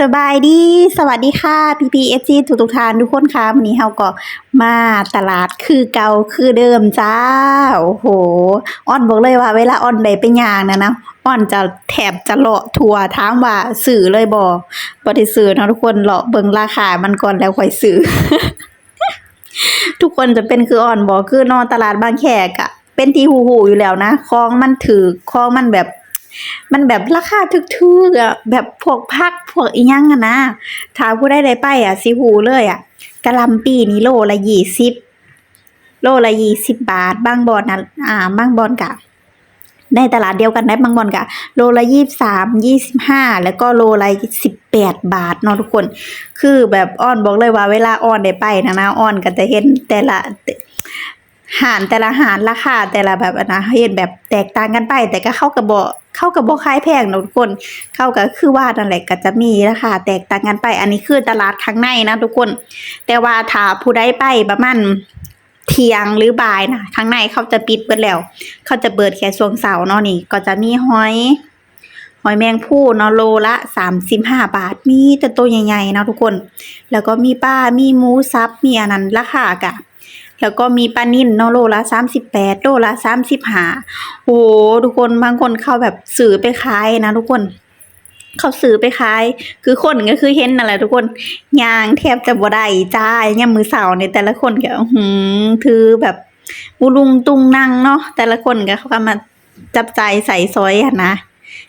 สบายดี สวัสดีค่ะพีพีเอฟซีทุกทุกท่านทุกคนค่ะวันนี้เฮาก็มาตลาดคือเก่าคือเดิมจ้า โอ้โหอ้อนบอกเลยว่าเวลาอ้อนไดไปยางนะนะอ้อนจะแถบจะเลาะทัวร์ถามว่าซื้อเลยบ่บ่ได้ซื้อนะทุกคนเลาะเบิงราคามันก่อนแล้วค่อยซื้อทุกคนจะเป็นคืออ่อนบอกคือนอนตลาดบางแขกอะเป็นที่หูหูอยู่แล้วนะคลองมันถือคลองมันแบบ มันแบบราคาทึกๆอะแบบพวกพักพวกอีหยังอะนะถ้าผู้ใดได้ไปอะสิหูเลยอะกะหล่ำปีนี่โลละยี่สิบโลละยี่สิบบาท บางบอนนะอ่า บางบอนกะ ในตลาดเดียวกันได้บางบอนกะ โลละยี่สามยี่สิบห้าแล้วก็โลละสิบแปดบาทเนาะทุกคน คือแบบอ้อนบอกเลยว่าเวลาอ้อนได้ไปนะนะอ้อนก็จะเห็นแต่ละหารแต่ละหารราคาแต่ละแบบนะเห็นแบบแตกต่างกันไป แต่ก็เข้ากับบ่ เข้ากับบ่คล้ายแพงเนะทุกคน เข้าก็คือว่านั่นแหละก็จะมีราคาแตกต่างกันไป อันนี้คือตลาดข้างในนะทุกคน แต่ว่าถ้าผู้ใดไปประมาณเที่ยงหรือบ่ายนะข้างในเขาจะปิดเบิดแล้ว เขาจะเปิดแค่ช่วงเสาร์เนาะนี่ก็จะมีหอยหอยแมงภู่เนาะโลละสามสิบห้าบาทมีแต่ตัวใหญ่ๆนะทุกคน แล้วก็มีปลามีหมูสับมีอันนั้นราคากะ แล้วก็มีปลานิ่นเนาะโลละสามสิบแปดโลละสามสิบห้าโอ้โหทุกคนบางคนเข้าแบบซื้อไปขายนะทุกคนเขาซื้อไปขาย คือคนก็คือเห็นนั่นแหละทุกคนยางแทบจะบ่ได้จ้ายามมื้อเช้าเนี่ยแต่ละคนก็หือถือแบบอุลุงตุงนั่งเนาะแต่ละคนก็เขาก็มาจับใจใส่ซอยอะนะ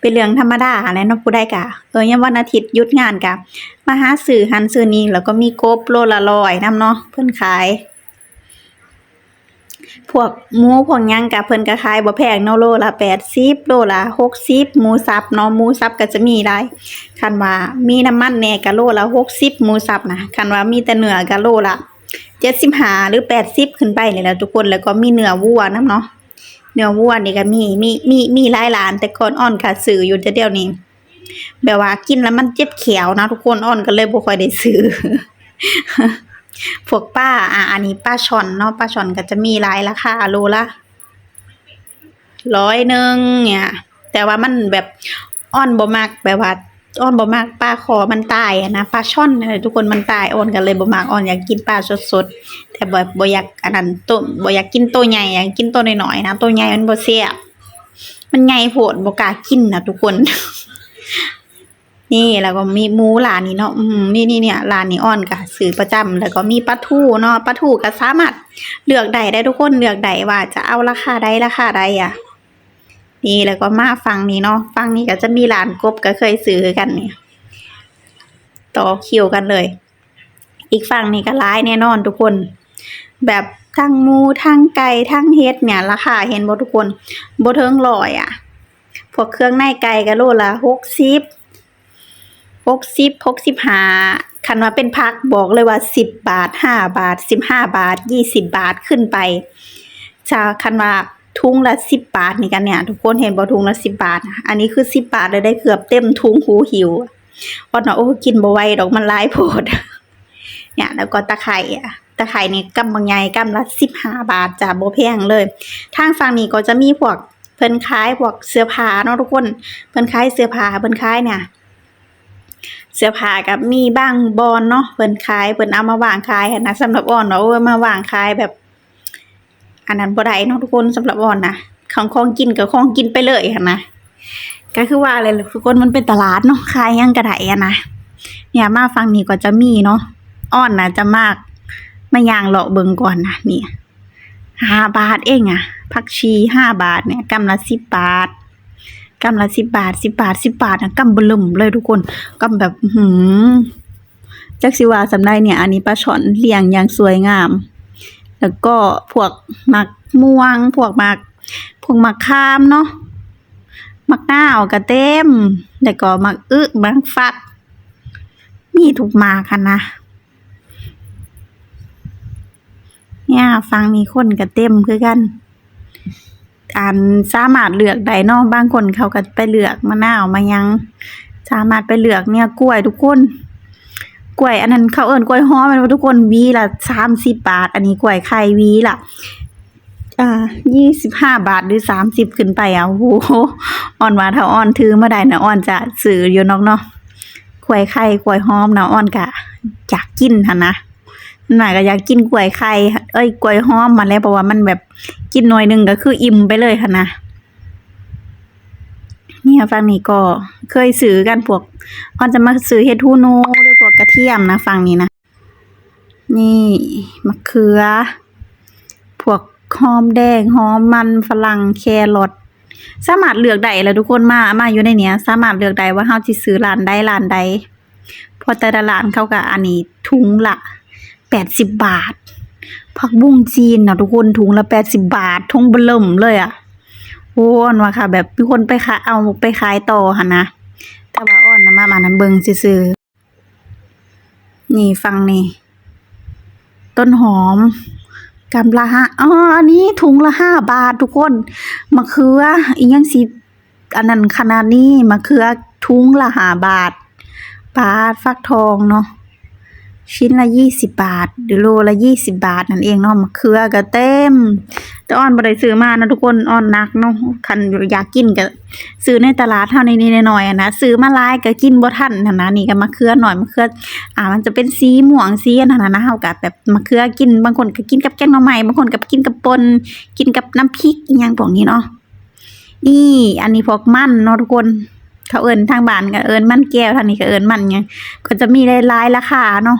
เป็นเรื่องธรรมดาแหละเนาะผู้ใดกะเออยามวันอาทิตย์ยุดงานกะมาหาซื้อหันซื้อนี้แล้วก็มีกบโลละร้อยน้ำเนาะเพิ่อนขาย พวกหมูพวกหยังกะเพิ่นก็ขายบ่แพงเนาะโลละ80โลละ60หมูสับเนาะหมูสับก็จะมีหลายคันว่ามีน้ำมันแหน่ก็โลละ60หมูสับนะคันว่ามีแต่เนื้อก็โลละ75หรือ 80 ขึ้นไปนี่แหละทุกคนแล้วก็มีเนื้อวัวนํเนาะเนื้อวัวนี่ก็มีมีมีมีหลายร้าน แต่ก่อนอ่อนก็ซื้ออยู่แต่เดี๋ยวนี้แบบว่ากินแล้วมันเจ็บแขวนะทุกคนอ่อนก็เลยบ่ค่อยได้ซื้อ พวกป้า อะอันนี้ป้าช่อนเนาะป้าช่อนก็จะมีหลายราคาโลละร้อยหนึ่งเนี่ย แต่ว่ามันแบบอ่อนบ่มักแบบว่าอ่อนบ่มักปลาคอมันตายนะปลาช่อนอะไรทุกคนมันตายอ่อนกันเลยบ่มักอ่อนอยากกินปลาสดๆแต่บ่บ่อยากอันนั้นตัวบ่อยากกินตัวใหญ่อยากกินตัวน้อยๆนะตัวใหญ่มันบ่แซ่บมันใหญ่โพดบ่กล้ากินนะทุกคน นี่แล้วก็มีหมูร้านนี้เนาะอืมนี่นี่เนี่ยร้านนี้อ่อนก็ซื้อประจำแล้วก็มีปลาทูเนาะปลาทูก็สามารถเลือกได้ได้ทุกคนเลือกได้ว่าจะเอาราคาใดราคาใดอะ นี่แล้วก็มาฟังนี้เนาะฟังนี้ก็จะมีร้านกบก็เคยซื้อกันเนี่ย ต่อคิวกันเลย อีกฝั่งนี้ก็ร้ายแน่นอนทุกคน แบบทั้งหมูทั้งไก่ทั้งเฮ็ดเนี่ยราคาเห็นบ่ทุกคนบ่เทิงร้อยอะพวกเครื่องในไก่ก็โลละ60 หกสิบหกสิบห้าคันว่าเป็นพักบอกเลยว่าสิบบาทห้าบาทสิบห้าบาทยี่สิบบาทขึ้นไปชาคันว่าทุงละสิบบาทนี่กันเนี่ย ทุกคนเห็นบ่ทุงละสิบบาท อันนี้คือสิบบาทเลยได้เกือบเต็มทุงหูหิวว่าเนาะโอ้กินบ่ไหวดอกมันหลายโพดเนี่ย แล้วก็ตะไคร่อะตะไคร่นี่กำบางใหญ่กำละสิบห้าบาทจ้ะบ่แพงเลย ทางฝั่งนี้ก็จะมีพวกเพิ่นขายพวกเสื้อผ้าเนาะทุกคน เพิ่นขายเสื้อผ้าเพิ่นขายเนี่ย เสื้อผ้ากับมีบ้างบอนเนาะเพิ่นขายเพิ่นเอามาวางขายนะสำหรับอ่อนเนาะเอามาวางขายแบบ อันนั้นบ่ได้เนาะทุกคนสำหรับอ่อนนะของของกินกับของกินไปเลยนะก็คือว่าอะไรล่ะทุกคนมันเป็นตลาดเนาะขายยังก็ไดอะนะเนี่ยมาฟังนี้ก็จะมีเนาะอ่อนนะจะมากมาย่างเลาะเบิงก่อนนะเนี่ยห้าบาทเองอะผักชีห้าบาทเนี่ยกำละสิบบาท กำละสิบบาทสิบบาทสิบบาทนะกำบลึมเลยทุกคนกำแบบหืมจักสิวาสำได้เนี่ย อันนี้ปลาช่อนเลี้ยงอย่างสวยงาม แล้วก็พวกหมักม่วง พวกหมักพวกหมักคามเนาะหมักหน้าวกระเต็มแล้วก็หมักอึหมักฟัก มีทุกมากค่ะนะเนี่ยฟังมีคนกระเต็มคือกัน อันสามารถเลือกได้เนาะบางคนเขาก็ไปเลือกมะนาวมายัง สามารถไปเลือกเนี่ยกล้วยทุกคนกล้วยอันนั้นเขาเอิ้นกล้วยฮ้อม่นทุกคนวีละ30บบาท อันนี้กล้วยไข่วีละอ่า25บห้าบาทหรือ30ขึ้นไปอะโอ้โหอ่อนว่าถ้าอ่อนถือมาได้นะอ่อนจะซื้ออยู่นอกเนาะกล้วยไข่กล้วยหอมนะอ่อนกะอยากกินหั่นะหน่อยก็อยากกินกล้วยไข่เอ้ยกล้วยหอมมาแล้วเพราะว่ามันแบบ กินหน่อยหนึ่งก็คืออิ่มไปเลยหั่นนะเนี่ยฝั่งนี้ก็เคยซื้อกันพวกอ่อนจะมาซื้อเฮ็ดฮูนูหรือพวกกระเทียมนะฝั่งนี้นะ นี่มะเขือ พวกหอมแดงหอมมันฝรั่งแครอทสามารถเลือกได้แล้วทุกคนมามาอยู่ในเนี้ย สามารถเลือกได้ว่าเฮาสิซื้อร้านใดร้านใดพอแต่ละร้านเขาก็อันนี้ถุงละ80บาท ผักบุ้งจีนนะทุกคนถุงละ80บบาทถุงเบิ่มเลยอะโอ้อนว่าค่ะ แบบมีคนไปขายเอาไปขายต่อหั่นนะแต่ว่าอ้อนนะมามานั้นเบิงซื่อๆนี่ฟังนี่ ต้นหอมกำละห้าอ๋ออันนี้ถุงละห้าบาททุกคนมะเขืออีกยังสิอันนั้นขนาดนี้มะเขือถุงละห้าบาทปาฟักทองเนาะ ชิ้นละยี่สิบบาท หรือโลละยี่สิบบาทนั่นเองเนาะมะเขือก็เต็ม แต่อ้อนบ่ได้ซื้อมานะทุกคนอ้อนนักเนาะคันอยากกินก็ซื้อในตลาดเท่านี้นิดหน่อยอะนะซื้อมาหลายก็กินบ่ทันหั่นนะนี่ก็มะเขือหน่อยมะเขืออ่ามันจะเป็นสีม่วงสีอันนั้นนะนะเฮากับแบบมะเขือกินบางคนก็กินกับแกงหน่อไม้บางคนก็กินกับปนกินกับน้ำพริกอหยังพวกนี้เนาะนี่อันนี้พวกมันเนาะทุกคนเขาเอิ้นทางบ้านก็เอิ้นมันแก้วทางนี้ก็เอิ้นมันหยังก็จะมีหลายราคาเนาะ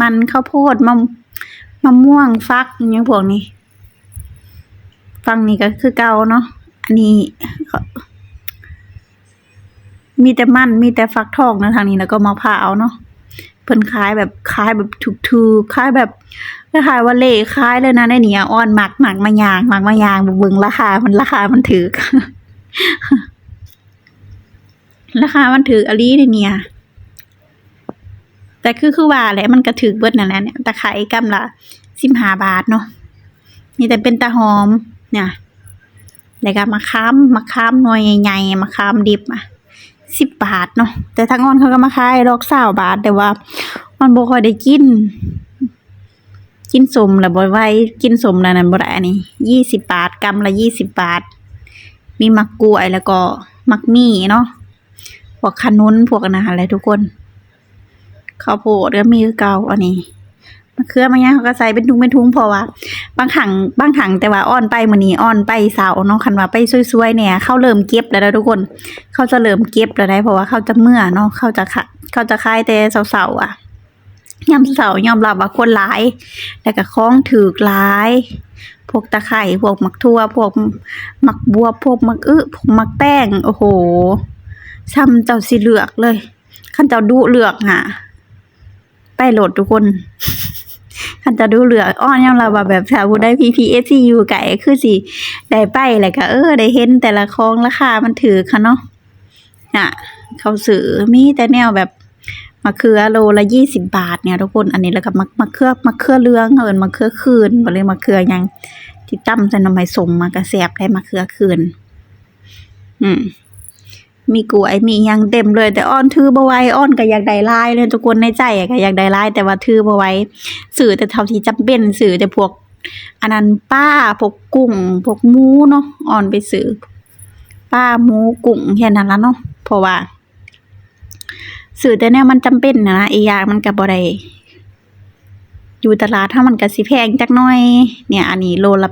มันข้าวโพดมะมะม่วงฟักอหยังพวกนี้ฝั่งนี้ก็คือเก่าเนาะอันนี้มีแต่มันมีแต่ฟักทองนะทางนี้แล้วก็มะพร้าวเนาะเพิ่นขายแบบขายแบบถูกๆขายแบบคล้ายว่าเล่ขายเลยนะในนี้อ่อนหมักหมักมายางหมักมายางเบิ่งราคา มันราคามันถูกราคามันถูกอลีในเนี่ย แต่คือคือว่าแหละมันก็ถูกเบิดนั่นแหละเนี่ยตะไคร้กำละ15บห้าบาทเนาะมีแต่เป็นตะหอมเนี่ยแล้วก็มะขามมะขามหน่วยใหญ่ๆมะขามดิบอะสิบบาทเนาะแต่ทางอ้อนเขาก็มาขายดอกสาวบาท แต่ว่า มันบ่ค่อยได้กิน กินสมแล้วบ่ไหวกินสมแล้วนั่นบ่ได้อันนี้ยี่สิบบาทกำละยี่สิบบาท มีมักกล้วยแล้วก็มักมี่เนาะพวกขนุนพวกอันนั้นอะไรทุกคน ข้าวโพดก็มีเก่าอันนี้มะเขือมะยางเขาก็ใส่เป็นถุงเป็นถุงเพราะว่า บางถังบางถังแต่ว่าอ้อนไปมื้อนี้อ้อนไปเสาเนาะคันว่าไปซวยๆเนี่ยเขาเริ่มเก็บแล้วนะทุกคน เขาจะเริ่มเก็บแล้วได้เพราะว่าเขาจะเมื่อเนาะเขาจะขะเขาจะขายแต่เสาร์ๆอะยามเสายอมรับว่าคนหลาย แล้วก็ของถือกหลาย พวกตะไคร่พวกมักทั่ว พวกมักบัวพวกมักอึพวกมักแป้ง โอ้โหซ้ำเจ้าสิเหลือกเลยคันเจ้าดูเหลือกหะ ไปโหลดทุกคนคันจะดูเหลืออ้อนยามเราว่าแบบถ้าผู้ได้ PPSC อยู่ไก่คือสิได้ไปแหละก็เออ ได้เห็นแต่ละของราคามันถือค่ะเนาะน่ะ เขาซื้อมีแต่แนวแบบมะเขือโลละยี่สิบบาทเนี่ยทุกคนอันนี้แล้วก็มะมะเขือมะเขือเรืองเอิ้นมะเขือคืนบ่เลยมะเขือยังที่ตำใส่น่อไม้สมมากระแซ่บได้มะเขือคืน อืม มีกล้วยมีหยังเต็มเลย แต่อ้อนถือบ่ไหว้อ้อนก็อยากได้ลายเลยทุกคนในใจก็อยากได้ลายแต่ว่าถือบ่ไหว้ซื้อแต่เท่าที่จำเป็นซื้อแต่พวก อันนั้นป้าพวกกุ้งพวกหมูเนาะอ่อนไปซื้อป้าหมูกุ้งแค่นั้นละเนาะเพราะว่าซื้อแต่แนวมันจำเป็นนะนะอีกอย่างมันก็บ่ได้อยู่ตลาดถ้ามันก็สิแพงจักหน่อย เนี่ย อันนี้โลละ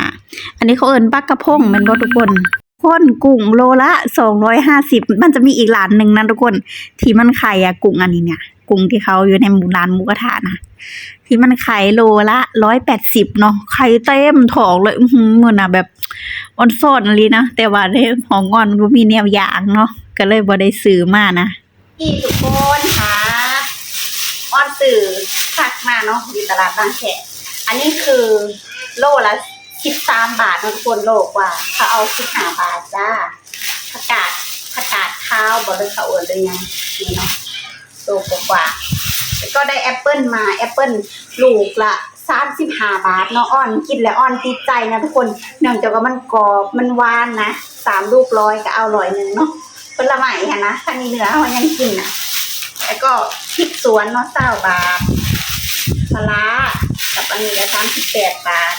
85อันนี้เขาเอินปลากระพงม่นบ่ทุกคน คนกุ้งโลละ250มันจะมีอีกร้านหนึ่งนะทุกคน ที่มันขายอะกุ้งอันนี้เนี่ย กุ้งที่เขาอยู่ในหมู่ร้านหมูกระทะนะที่มันขายโลละร้อยแปดสิบเนาะไข่เต็มถองเลยอือหือนอะแบบออนซอนอะไรนะ แต่ว่าในของงอนมันบ่มีแนวอย่างเนาะก็เลยบ่ได้ซื้อมานะพี่ทุกคนค่ะออนสื่อผักมาเนาะอยู่ตลาดบางแคอันนี้คือโลละ สิบสามบาทเนาะทุกคนโลกว่าเขาเอาสิบห้าบาทจ้าผักกาดผักกาดข้าวบ่ได้เขาอิ้นเลยยังนี่เนาะโลกว่าแล้วก็ได้แอปเปิลมาแอปเปิลลูกละสามสิบห้าบาทเนาะอ้อนกินแล้วอ้อนติดใจนะทุกคนเนื่องจากว่ามันกรอบมันหวานนะสามลูกร้อยก็เอาร้อยหนึ่งเนาะผลไม้ค่ะนะถ้ามีเนื้อเขายังกินนะแล้วก็พริกสวนเนาะเศร้าบาทปลาร้ากับอันนี้ละสามสิบแปดบาท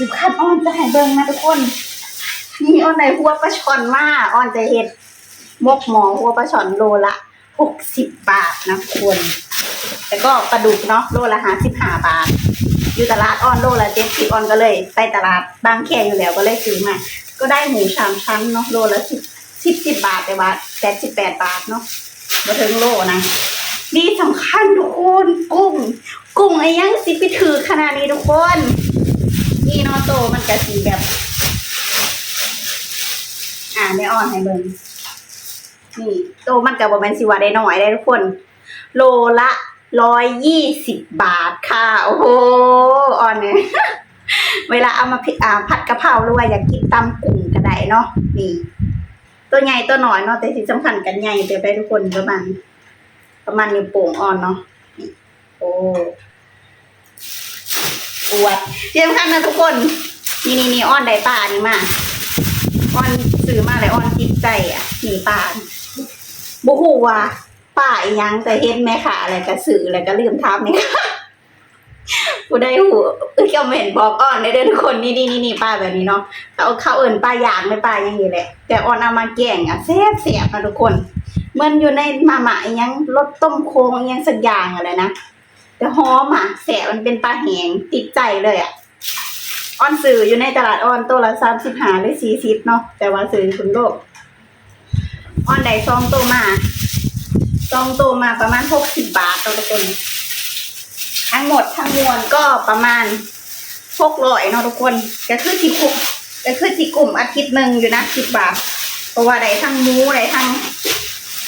สิบขั้นอ้อนจะให้เบิ่งนะทุกคน นี่อ้อนในหัวปลาช่อนมากอ้อนจะเห็ดมกหมอหัวปลาช่อนโลละหกสิบบาทนะทุกคนแล้วก็ปลาดุกเนาะโลละห้าสิบห้าบาท อยู่ตลาดออนโลละเจ็ดสิบออนก็เลย ไปตลาดบางแคอยู่แล้วก็เลยซื้อมาก็ได้หมูสามชั้นเนาะโลละสิบสิบสิบบาทแต่ว่าแปดสิบแปดบาทเนาะมาถึงโลนะนี่สำคัญทุกคนกุ้ง กุ้งไอ้ยังสิไปถือขนาดนี้ทุกคน นี่เนาะโตมันกะสีแบบ อ่าไม่อ่อนให้เบิ่งนี่โตมันกับบแมนสิว่าได้น้อยได้ทุกคน โลละร้อยยี่สิบบาทค่ะ โอ้โหอ่อนเนี่ยเวลาเอามาผิอ่าผัดกะเพราหรือว่าอยากกินตำกุ้งก็ได้เนาะนี่ตัวใหญ่ตัวน้อยเนาะแต่ที่สำคัญกันใหญ่เดี๋ยวไปทุกคนประมาณประมาณนิ้วโป่งอ่อนเนาะโอ้ อวดที่สำคัญนะทุกคน นี่นี่นี่อ้อนได้ป่านี่มาอ้อนซื้อมาเลยอ้อนจิตใจอะนี่ป่าบุหูว่าป่าอีหยังแต่เห็นแม่ค่ะอะไรก็ซื้อแล้วก็ลืมทำเนี่ยผู้ได้หูเอ้ยคอมเมนต์บอกอ้อนได้เด้อทุกคนนี่นี่นี่นี่ป้าแบบนี้เนาะเขาเขาเอิ่นป้าอยากไม่ป้ายังนี้แหละ แต่อ้อนเอามาแกงอะแซ่บแซ่บนะทุกคน มันอยู่ในมาม่าอีหยังรสต้มโค้งยังสักอย่างอะไรนะ แต่หอมอะแซ่บมันเป็นปลาแหงติดใจเลยอะอ้อนซื้ออยู่ในตลาดอ้อนตัวละสามสิบห้าหรือสี่สิบเนาะแต่ว่าซื้อคุณโลกอ้อนได้ซองโตวมาซองโตวมาประมาณหกสิบบาทต่อทุกคนทั้งหมดทั้งมวลก็ประมาณหกร้อยเนาะทุกคนก็คือที่กลุ่มก็คือที่กลุ่มอาทิตย์หนึ่งอยู่นะสิบบาทเพราะว่าได้ทั้งมูได้ทั้ง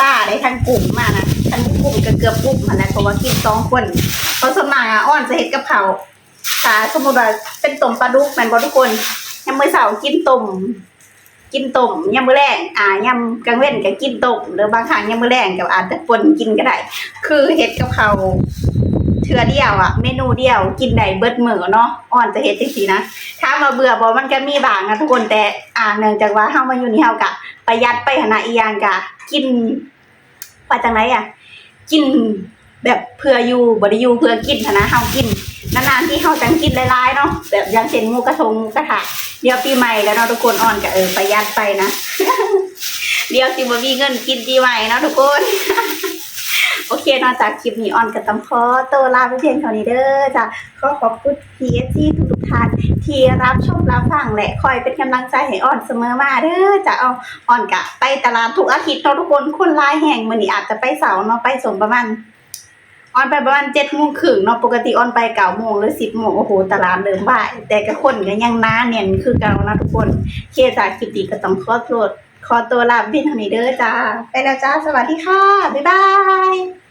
ป้าได้ทั้งกลุ่มมานะ กลุ่มก็เกือบกลุ่มมาแล้วเพราะว่ากินสองคนเพราะสวนมากอะอ้อนจะเห็ดกับเขาวถ้าสมมติว่าเป็นต้มปลาดุกแมนบอทุกคนยามมื้อเสาร์กินต้มกินต้มยามมื้อแรงอ่ายามกลางเว้นก็กินต้มหรือบางครั้งยามมื้อแรงก็อาจจะปนกินก็ได้ คือเห็ดกับเขาเทือเดียวอะเมนูเดียวกินได้เบิดมือเนาะอ่อนจะเฮ็ดจังซี่นะถ้ามาเบื่อบ่มันก็มีบางนะทุกคนแต่อ่าเนื่องจากว่าเฮามาอยู่นี่เฮากะประหยัดไปหนนะอียังกะ กินว่าจังไดอะ กินแบบเพื่ออยู่บ่ได้อยู่เพื่อกินนะเฮากินนานๆที่เฮาจังกินหลายๆเนาะแบบอย่างเช่นหมูกระทงหมูกระทะเดี๋ยวปีใหม่แล้วเนาะทุกคนอ่อนก็เออประหยัดไปนะเดี๋ยวสิบ่มีเงินกินปีใหม่เนาะทุกคนโอเคนอกจากคลิปนี้ออนกับตำขอตัวลาไปเพียงเท่านี้เด้อจ้ะขอขอบคุณ PSC ทุกทุกานที่รับชมรับฟังและคอยเป็นกำลังใจให้ออนเสมอมาเด้อจ้ะเอาออนกะไปตลาดทุกอาทิตย์เนาะทุกคนคนลายแห่งมื้อนี้อาจจะไปเสาร์เนาะไปสมประมาณออนไปประมาณ7โมงครึ่งเนาะปกติออนไป9โมงหรือ10โมงโอ้โหตลาดเริ่มบ่าย แต่ก็คนก็ยังหนาแน่นคือเก่านะทุกคนเคจากคลิปนี้ก็ต้องขอโทษขอตัวลาไปเพียงเท่านี้เด้อจ้าไปแล้วจ้าสวัสดีค่ะ บ๊ายบาย